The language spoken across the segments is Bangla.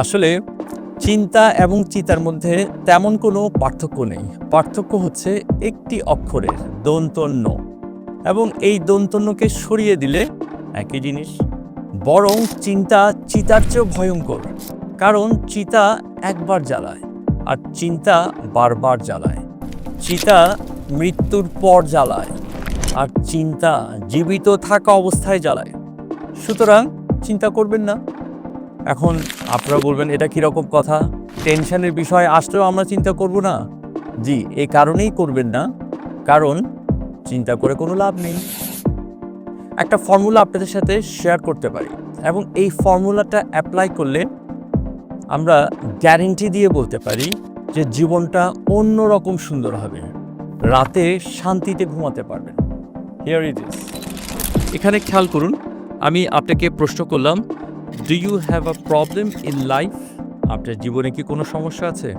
আসলে চিন্তা এবং চিতার মধ্যে তেমন কোনো পার্থক্য নেই। পার্থক্য হচ্ছে একটি অক্ষরের দন্তন্য এবং এই দন্তন্যকে সরিয়ে দিলে একই জিনিস। বরং চিন্তা চিতার চেয়েও ভয়ঙ্কর, কারণ চিতা একবার জ্বালায় আর চিন্তা বারবার জ্বালায়। চিতা মৃত্যুর পর জ্বালায় আর চিন্তা জীবিত থাকা অবস্থায় জ্বালায়। সুতরাং চিন্তা করবেন না। এখন আপনারা বলবেন, এটা কীরকম কথা? টেনশনের বিষয়, আসলেও আমরা চিন্তা করব না? জি এই কারণেই করবেন না। কারণ চিন্তা করে কোনো লাভ নেই। একটা ফর্মুলা আপনাদের সাথে শেয়ার করতে পারি। এবং এই ফর্মুলাটা অ্যাপ্লাই করলে আমরা গ্যারেন্টি দিয়ে বলতে পারি যে জীবনটা অন্যরকম সুন্দর হবে। রাতে শান্তিতে ঘুমাতে পারবেন। হিয়ার ইট ইজ এখানে খেয়াল করুন, আমি আপনাকে প্রশ্ন করলাম do you have a problem in life আপনার জীবনে কি কোনো সমস্যা আছে?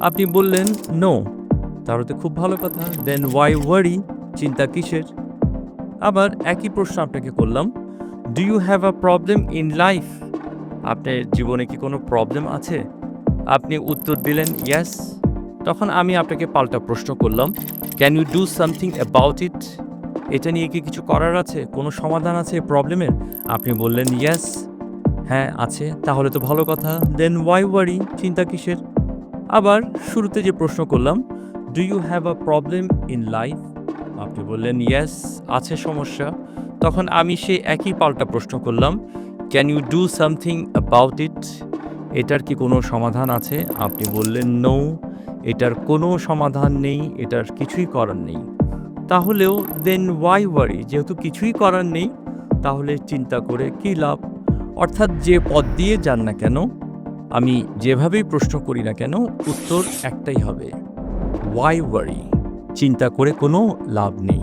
আপনি বললেন নো তাহলে তো খুব ভালো কথা। দেন ওয়াই ওয়ারি চিন্তা কিসের? আবার একই প্রশ্ন আপনাকে করলাম। Do you have a problem in life আপনার জীবনে কি কোনো প্রবলেম আছে? আপনি উত্তর দিলেন ইয়েস তখন আমি আপনাকে পাল্টা প্রশ্ন করলাম। Can you do something about it এটা নিয়ে কি কিছু করার আছে? কোনো সমাধান আছে প্রবলেমের আপনি বললেন ইয়েস হ্যাঁ আছে। তাহলে তো ভালো কথা। দেন ওয়াই ওয়ারি চিন্তা কিসের? আবার শুরুতে যে প্রশ্ন করলাম do you have a problem in life আপনি বললেন ইয়েস আছে সমস্যা। তখন আমি সেই একই পাল্টা প্রশ্ন করলাম can you do something about it এটার কি কোনো সমাধান আছে? আপনি বললেন নো এটার কোনো সমাধান নেই, এটার কিছুই করার নেই। তাহলেও দেন ওয়াই ওয়ারি যেহেতু কিছুই করার নেই, তাহলে চিন্তা করে কী লাভ? অর্থাৎ যে পথ দিয়ে যান না কেন, আমি যেভাবেই প্রশ্ন করি না কেন, উত্তর একটাই হবে ওয়াই ওয়ারি চিন্তা করে কোনো লাভ নেই।